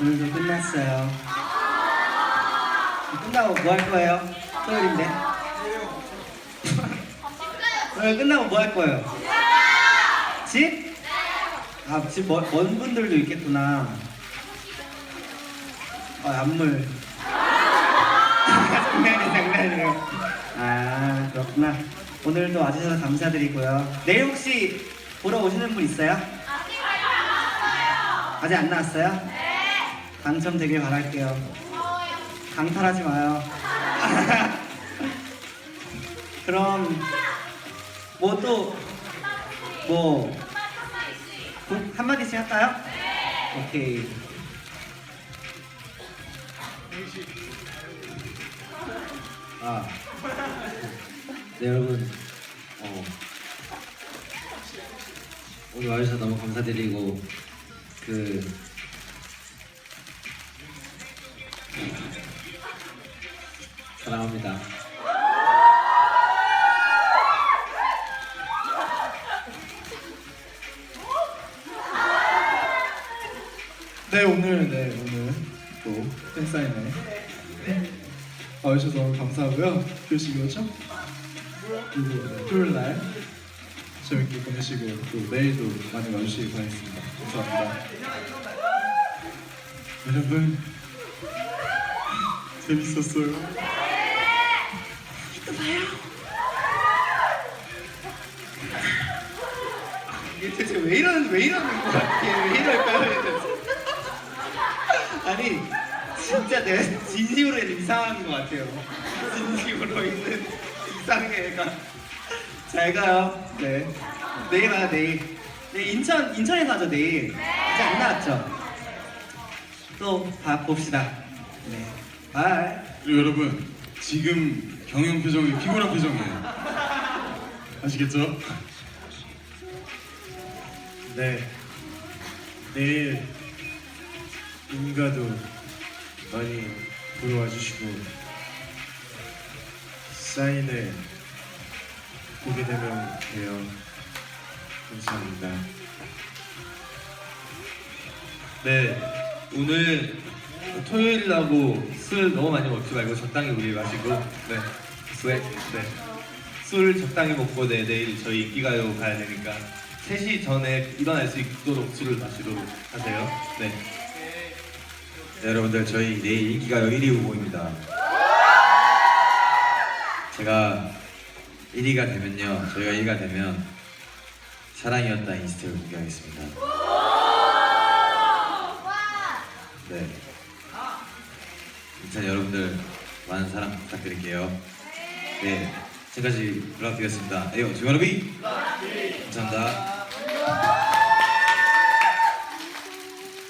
오늘도 끝났어요. 끝나고 뭐 할 거예요? 토요일인데. 오늘 끝나고 뭐 할 거예요? 집? 아, 집 먼, 먼 분들도 있겠구나. 아, 안물. 장난이 장난이에요. 아, 그렇구나. 오늘도 와주셔서 감사드리고요. 내일 혹시 보러 오시는 분 있어요? 아직 안 나왔어요? 네. 당첨되길 바랄게요. 강탈하지 마요. 그럼 뭐 또 뭐 한마디씩 할까요? 오케이. 아, 네 여러분, 어, 오늘 와주셔서 너무 감사드리고 그 사랑합니다. 네 오늘 네 오늘 또 팬사인회 와주셔서 너무 감사하고요 뭐죠? 그리고 네, 토요일 날 재밌게 보내시고 또 내일도 많이 와주시기 바라겠습니다 감사합니다 여러분 재밌었어요 이게 대체 왜 이러는 왜 이러는 거야? 이게 왜 이럴까요? 아니 진짜 내가 진심으로 이상한 것 같아요. 진심으로 있는 이상해 애가. 잘 가요. 네. 내일 와 내일. 내일 인천 인천에서 하죠 내일. 아직 안 나왔죠? 또 봐 봅시다. 네. 바이. 그리고 여러분 지금 경영 표정이 피곤한 표정이에요 아시겠죠? 네. 내일 인가도 많이 보러 와주시고 사인을 보게 되면 돼요. 감사합니다. 네, 오늘 토요일이라고 술 너무 많이 먹지 말고 적당히 우리 마시고, 네, 스웩, 네, 술 적당히 먹고 네 내일 저희 인기가요 가야 되니까 3시 전에 일어날 수 있도록 술을 마시도록 하세요. 네, 네, 여러분들 저희 내일 인기가요 1위 후보입니다. 제가 1위가 되면요, 저희가 1위가 되면 사랑이었다 인스타를 공개하겠습니다. 네. 일단 여러분들 많은 사랑 부탁드릴게요. 네, 지금까지 블락드렸습니다. 에요, 지원업이 감사합니다.